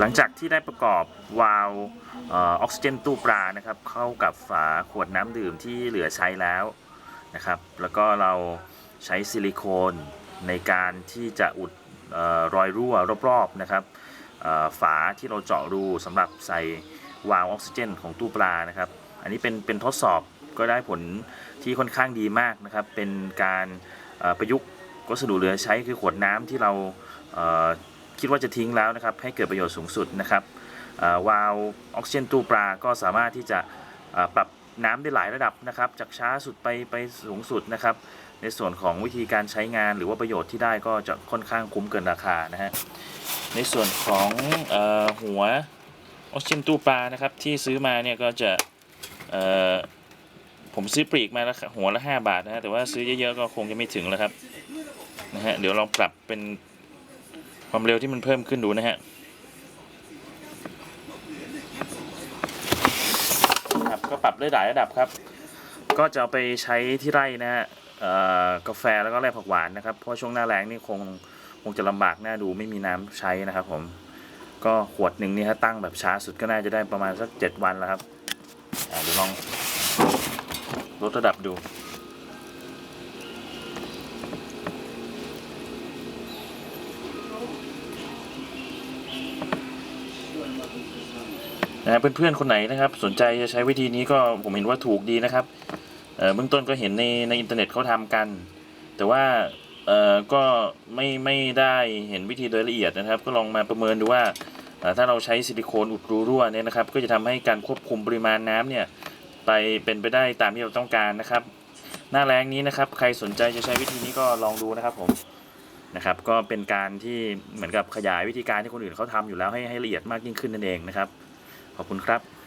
หลังจากที่ได้ประกอบวาล์วออกซิเจนตู้ปลานะครับเข้ากับฝาขวดน้ำดื่มที่เหลือใช้แล้วนะครับแล้วก็เราใช้ซิลิโคนในการที่จะอุดออรอยรั่วรอบๆนะครับฝาที่เราเจาะรูสำหรับใส่วาล์วออกซิเจน ของตู้ปลานะครับอันนี้เป็นเป็นทดสอบก็ได้ผลที่ค่อนข้างดีมากนะครับเป็นการประยุกต์วัสดุเหลือใช้คือขวดน้ำที่เรา คิดว่าจะทิ้งแล้วนะครับให้เกิดประโยชน์สูงสุดนะครับวาล์วออกซิเจนตู้ปลาก็สามารถที่จะปรับน้ำได้หลายระดับนะครับจากช้าสุดไปไปสูงสุดนะครับ ในส่วนของวิธีการใช้งานหรือว่าประโยชน์ที่ได้ก็จะค่อนข้างคุ้มเกินราคานะฮะในส่วนของอหัวออกซิเจนตู้ปลานะครับที่ซื้อมาเนี่ยก็จะผมซื้อปลีกมาแล้วหัวละ 5 บาทนะฮะแต่ว่าซื้อเยอะๆก็คงจะไม่ถึงแล้วครับนะฮะเดี๋ยวลองปรับเป็น ความเร็วที่มันเพิ่มขึ้นดูนะฮะครับก็ปรับได้หลายระดับครับ ก็จะเอาไปใช้ที่ไร่นะฮะกาแฟแล้วก็แร่ผักหวานนะครับ เพราะช่วงหน้าแล้งนี่คงคงจะลำบากน่าดูไม่มีน้ำใช้นะครับผมก็ขวดหนึ่งนี่ถ้าตั้งแบบช้าสุดก็น่าจะได้ประมาณสักเจ็ดวันแล้วครับอเดี๋ยวลองลดระดับดู นะเพื่อนๆคนไหนนะครับ สนใจจะใช้วิธีนี้ก็ผมเห็นว่าถูกดีนะครับเบื้องต้นก็เห็นในในอินเทอร์เน็ตเขาทำกัน แต่ว่าเอ่อก็ไม่ไม่ได้เห็นวิธีโดยละเอียดนะครับ ก็ลองมาประเมินดูว่าถ้าเราใช้ซิลิโคนอุดรูรั่วเนี่ยนะครับ ก็จะทำให้การควบคุมปริมาณน้ำเนี่ยไปเป็นไปได้ตามที่เราต้องการนะครับ หน้าแรงนี้นะครับ ใครสนใจจะใช้วิธีนี้ก็ลองดูนะครับผม นะครับ ก็เป็นการที่เหมือนกับขยายวิธีการที่คนอื่นเขาทำอยู่แล้วให้ให้ละเอียดมากยิ่งขึ้นนั่นเองนะครับ ขอบคุณครับ